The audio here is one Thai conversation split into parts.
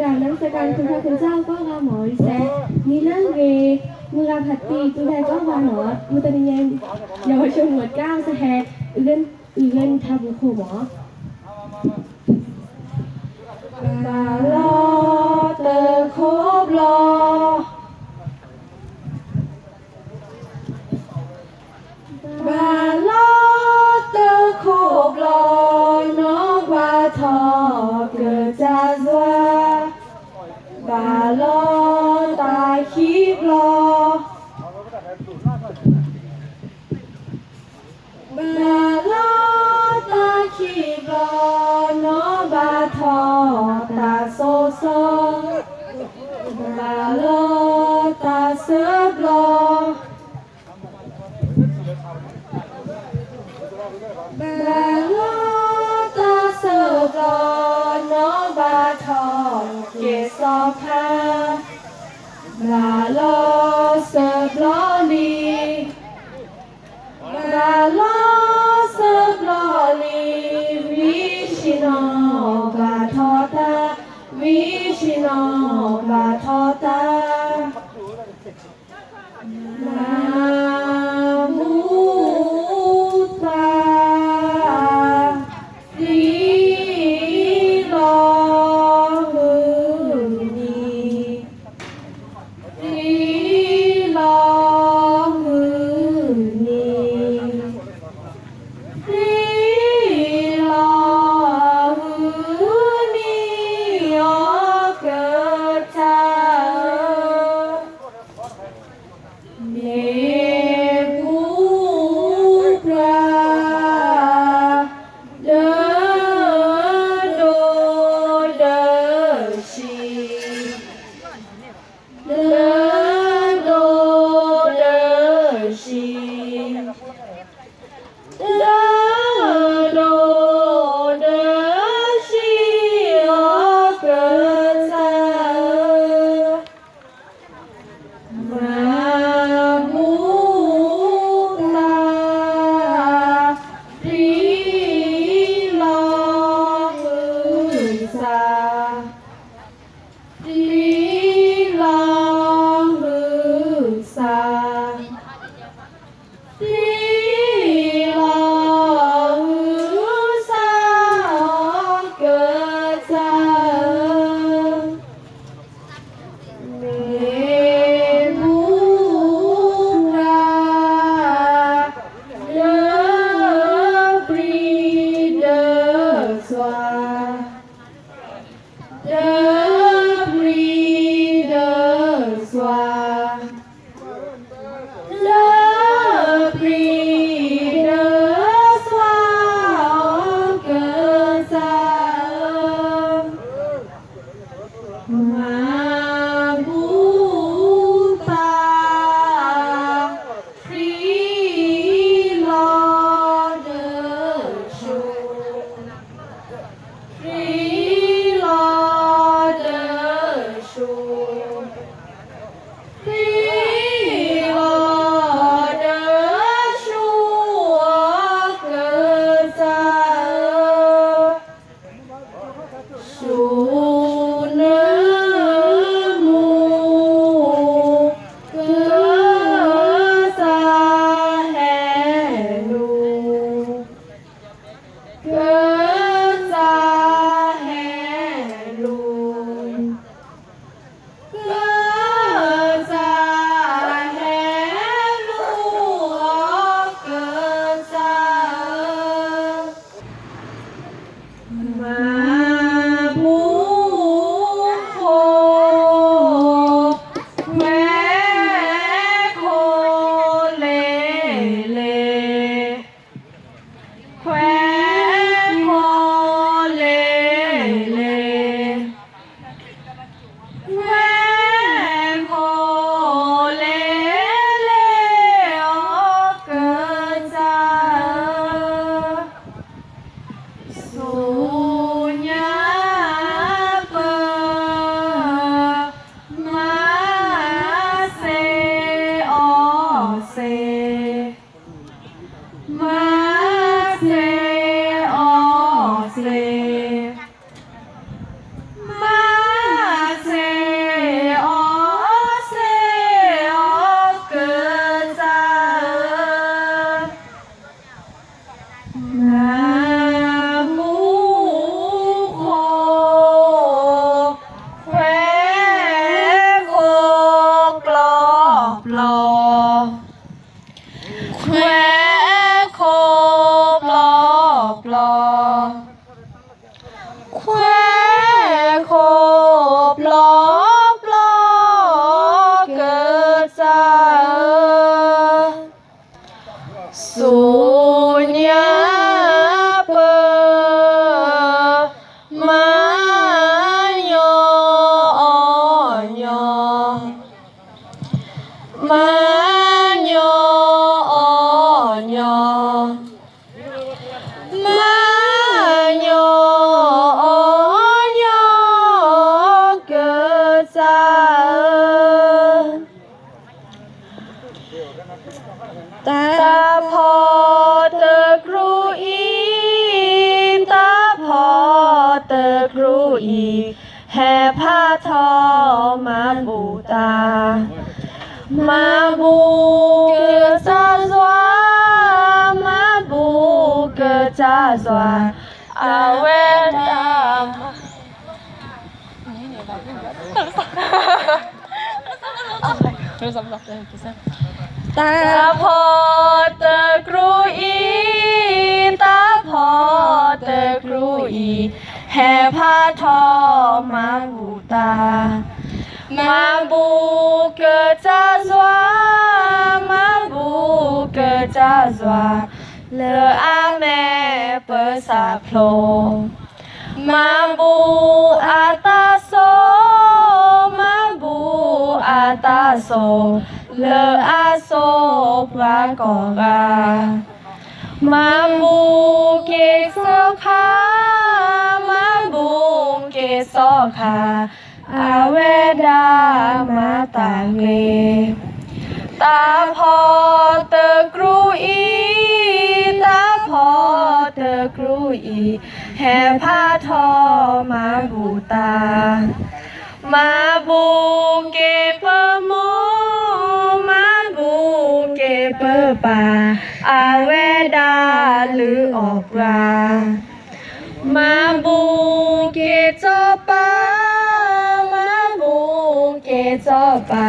จากนั้นสการคุณพระคุณเจ้าก็วาหมอแซมีเรื่องเวมือราผัดตีตุแทก็วาหมอมุตนิเยนเยาวชนหัวก้าวสแฮเล่นเล่นทาบุโคหมอบา นาลอตาขีบลอนอบาทอตาโซโซนาลอตาเสือบลอนาลอตาเสือบลอนอบาทอเกสอพานาลอเสือบลอนี la la Yeah. เรา ตาพอเตะครูอีตาพอเตะครูอีแห่ผ้าทอมาบูตา มาบูเกิดซาสวามาบูเกิดซาสวาอาเวดาม ตาพอเตะครูอีตาพอเตะครูอีแห่ผ้าทอมาบูตา มาบูเกิดจะสวามาบูเกิดจะสวาเลออาแม่เปิดสาโพลมาบูอาตาโซมาบูอาตาโซ เลออาโซพระกอกามาบูเกสคามาบูเกสคาอาเวดามาตาเกตาพอเตะครูอีตาพอเตะครูอีแห่ผ้าทอมาบูตา มาบูเก ปอาอาเวดาหรือออกรามาบูเกจอปามาบูเกจอปา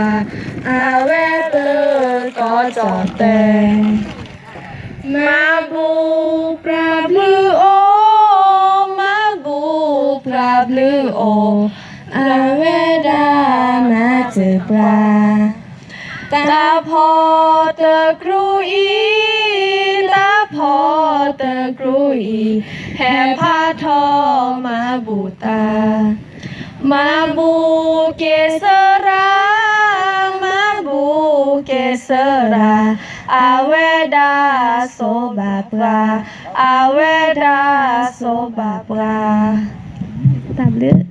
อาเวเตอร์ก็จอแตงมาบูปราบลือโอมาบูปราบลือโออาเวดามาเจอปลา ตาพอเตะครูอีตาพอเตะครูอีแห่ผ้าทอมาบูตามาบูเกสรามาบูเกสราอาเวดาโซบาปลาอาเวดาโซบาปลาตามเลือ